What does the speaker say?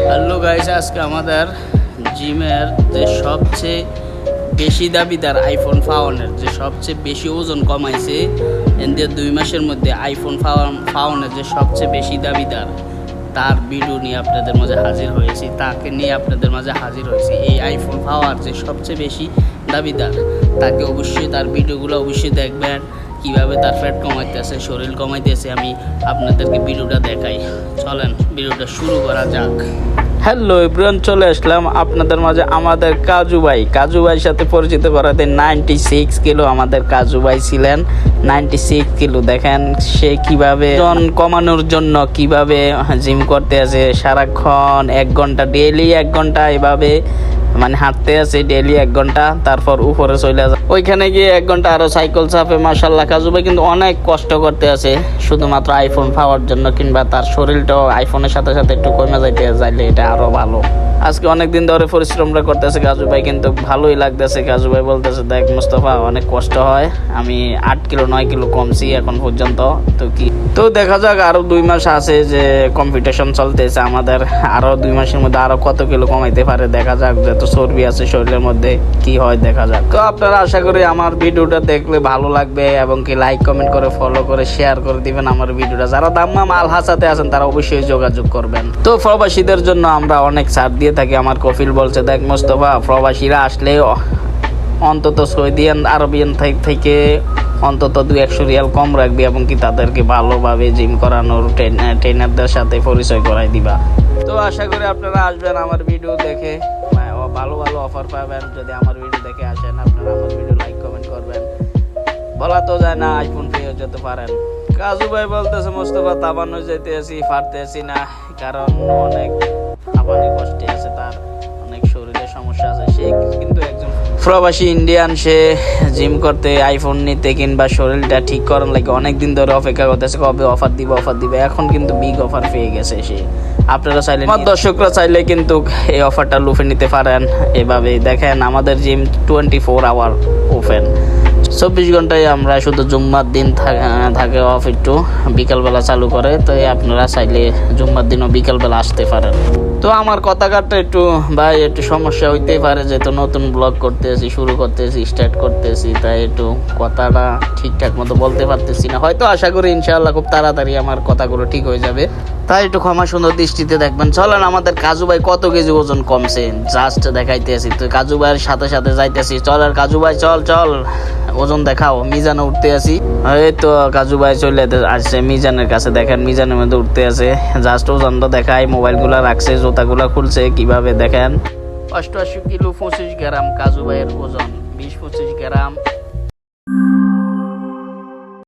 Hello guys আজকে আমাদের জিমের যে সবচেয়ে বেশি দাবিদার আইফোন ফাওয়ানের যে সবচেয়ে বেশি ওজন কমাইছে এদের দুই মাসের মধ্যে আইফোন ফাওয়ান ফাওয়ানের যে সবচেয়ে বেশি দাবিদার তার ভিডিও নিয়ে আপনাদের মাঝে হাজির হয়েছি, তাকে নিয়ে আপনাদের মাঝে হাজির হয়েছি। এই আইফোন পাওয়ার যে সবচেয়ে বেশি দাবিদার, তাকে অবশ্যই তার ভিডিওগুলো অবশ্যই দেখবেন, কীভাবে তার ফ্যাট কমাইতেছে, শরীর কমাইতেছে, আমি আপনাদেরকে ভিডিওটা দেখাই। চলেন ভিডিওটা শুরু করা যাক। হ্যালো এভরিওয়ান চলে আসলাম আপনাদের মাঝে আমাদের কাজু ভাই। কাজু ভাইয়ের সাথে পরিচিত করাতে নাইনটি সিক্স কিলো আমাদের কাজু ভাই ছিলেন। নাইনটি সিক্স কিলো, দেখেন সে কীভাবে ওজন কমানোর জন্য কীভাবে জিম করতে আছে সারাক্ষণ এক ঘণ্টা ডেইলি এক ঘণ্টা এভাবে মানে হাঁটতে আছে ডেইলি এক ঘণ্টা, তারপর উপরে চলে যায় ওইখানে গিয়ে এক ঘণ্টা আরও সাইকেল চাপে মাসাল্লাহ কাজু ভাই কিন্তু অনেক কষ্ট করতে আছে। শুধুমাত্র আইফোন পাওয়ার জন্য কিংবা তার শরীরটাও আইফোনের সাথে সাথে একটু কমে যাইতে চাইলে এটা আরও ভালো। আজকে অনেক দিন ধরে পরিশ্রমটা করতেছে কাজু ভাই, কিন্তু ভালোই লাগতেছে কাজু ভাই বলতেছে, দেখ মুস্তফা, অনেক কষ্ট হয়। আমি আট কিলো, নয় কিলো কমছি এখন পর্যন্ত, তো কি? তো দেখা যাক, আরও দুই মাস আছে যে কম্পিটিশন চলতেছে। আমাদের আরও দুই মাসের মধ্যে আরও কত কিলো কমাইতে পারে, দেখা যাক যত চর্বি আছে শরীরের মধ্যে, কি হয় দেখা যাক। তো আপনারা আশা করি আমার ভিডিওটা দেখলে ভালো লাগবে এবং কি লাইক কমেন্ট করে ফলো করে শেয়ার করে দিবেন আমার ভিডিওটা। যারা দাম্মাম আল হাসাতে আছেন, তারা অবশ্যই যোগাযোগ করবেন। তো প্রবাসীদের জন্য আমরা অনেক ছাড় দিয়ে থাকি, আমার কফিল বলছে, দেখ মোস্তফা, প্রবাসীরা আসলে অন্তত সৌদিয়ান আরবিয়ান থেকে অন্তত দু একশো রিয়াল কম রাখবি এবং কি তাদেরকে ভালোভাবে জিম করানোর ট্রেন- ট্রেনারদের সাথে পরিচয় করাই দিবা। তো আশা করি আপনারা আসবেন আমার ভিডিও দেখে। ভালো ভালো অফার পাবেন, যদি আমার ভিডিও দেখে আসেন, আপনারা আমার ভিডিও লাইক কমেন্ট করবেন। বলা তো যায় না আইফোন পেয়ে যেতে পারেন। কাজু ভাই বলতেছে, মোস্তফা, তাবানো যেতে আছি পারতে আছি না। কারণ অনেক হাঁপানি কষ্টে আছে তার, অনেক শরীরের সমস্যা আছে। সে কিন্তু একজন প্রবাসী ইন্ডিয়ান সে জিম করতে আইফোন নিতে কিংবা শরীরটা ঠিক করার লাগে অনেক দিন ধরে অপেক্ষা করতেছে, কবে অফার দিবে অফার দিবে। এখন কিন্তু বিগ অফার পেয়ে গেছে সে। আপনারা চাইলে আমার দর্শকরা চাইলে কিন্তু এই অফারটা লুফে নিতে পারেন। এভাবে দেখেন আমাদের gym twenty four hour open চব্বিশ ঘন্টায় আমরা শুধু জুম্মার দিন থাকে অফ একটু বিকালবেলা চালু করে তো আপনারা চাইলে জুম্মার দিনও বিকালবেলা আসতে পারেন। তো আমার কথা কাটতে একটু ভাই একটু সমস্যা হইতেই পারে যেহেতু নতুন ব্লগ করতেছি শুরু করতেছি স্টার্ট করতেছি তাই একটু কথাটা ঠিকঠাক মতো বলতে পারতেছি না। হয়তো আশা করি ইনশাআল্লাহ খুব তাড়াতাড়ি আমার কথাগুলো ঠিক হয়ে যাবে। তাই একটু ক্ষমা সুন্দর দৃষ্টিতে দেখবেন। চলেন, আমাদের কাজু ভাই কত কেজি ওজন কমছে? জাস্ট দেখাইতেছি, তো কাজু ভাইয়ের সাথে সাথে যাইতেছি। চল আর কাজু ভাই, চল চল। ওজন দেখাও, মিজানে উঠতে আসি এই তো কাজু ভাই চলে আসছে মিজানের কাছে। দেখেন, মিজানের মধ্যে উঠতে আছে। জাস্ট ওজন ওজনটা দেখাই, মোবাইলগুলো রাখছে, জুতাগুলো খুলছে, কীভাবে দেখেন? অষ্টআশি কিলো পঁচিশ গ্রাম কাজু ভাইয়ের ওজন, বিশ পঁচিশ গ্রাম।